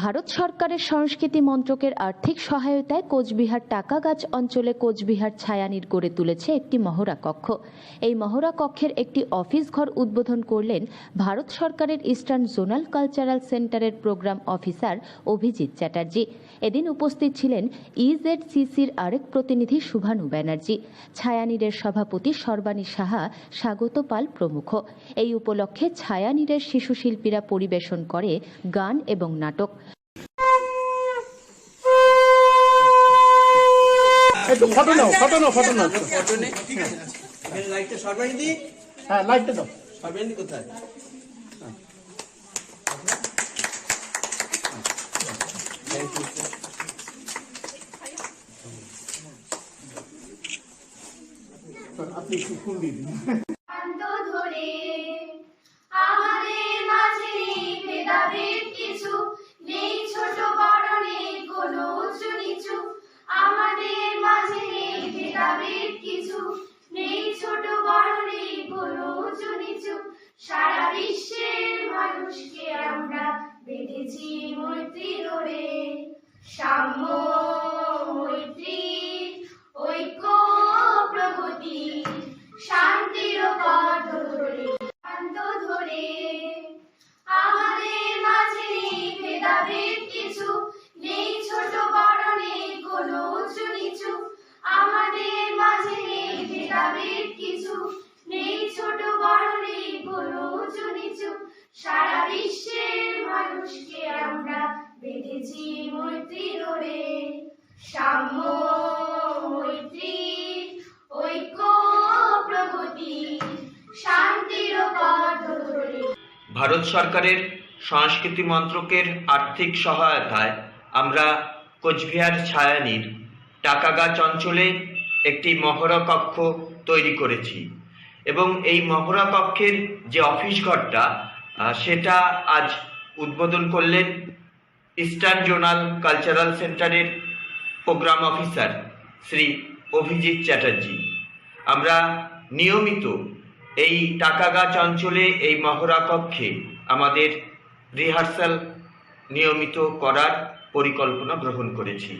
ভারত সরকারের সংস্কৃতি মন্ত্রকের আর্থিক সহায়তায় কোচবিহার টাকাগাছ অঞ্চলে কোচবিহার ছায়ানীর গড়ে তুলেছে একটি মহড়া কক্ষ। এই মহড়া কক্ষের একটি অফিস ঘর উদ্বোধন করলেন ভারত সরকারের ইস্টার্ন জোনাল কালচারাল সেন্টারের প্রোগ্রাম অফিসার অভিজিৎ চ্যাটার্জি। এদিন উপস্থিত ছিলেন ইজেডসিসির আরেক প্রতিনিধি শুভানু ব্যানার্জি। ছায়ানীরের সভাপতি সর্বাণী সাহা, স্বাগত পাল প্রমুখ। এই উপলক্ষে ছায়ানীরের শিশু শিল্পীরা পরিবেশন করে গান এবং নাটক। একটু ফটো নাও ফটো নাও ফটো নাও। ফটো নে এখানে লাইটটা সর্বাণী দি হ্যাঁ লাইটটা দাও। সর্বাণী দি কোথায় আপনি একটু ফুল দিয়ে দিন। It's in my ভারত সরকারের সংস্কৃতি মন্ত্রকের আর্থিক সহায়তায় আমরা কোচবিহার ছায়ানীর টাকাগাছ অঞ্চলে একটি মহড়া কক্ষ তৈরি করেছি। এবং এই মহড়া কক্ষের যে অফিস ঘরটা সেটা আজ উদ্বোধন করলেন ইস্টার্ন জোনাল কালচারাল সেন্টারের প্রোগ্রাম অফিসার শ্রী অভিজিৎ চ্যাটার্জি। আমরা নিয়মিত এই টাকাগাছ অঞ্চলে এই মহড়া কক্ষে আমাদের রিহার্সাল নিয়মিত করার পরিকল্পনা গ্রহণ করেছি।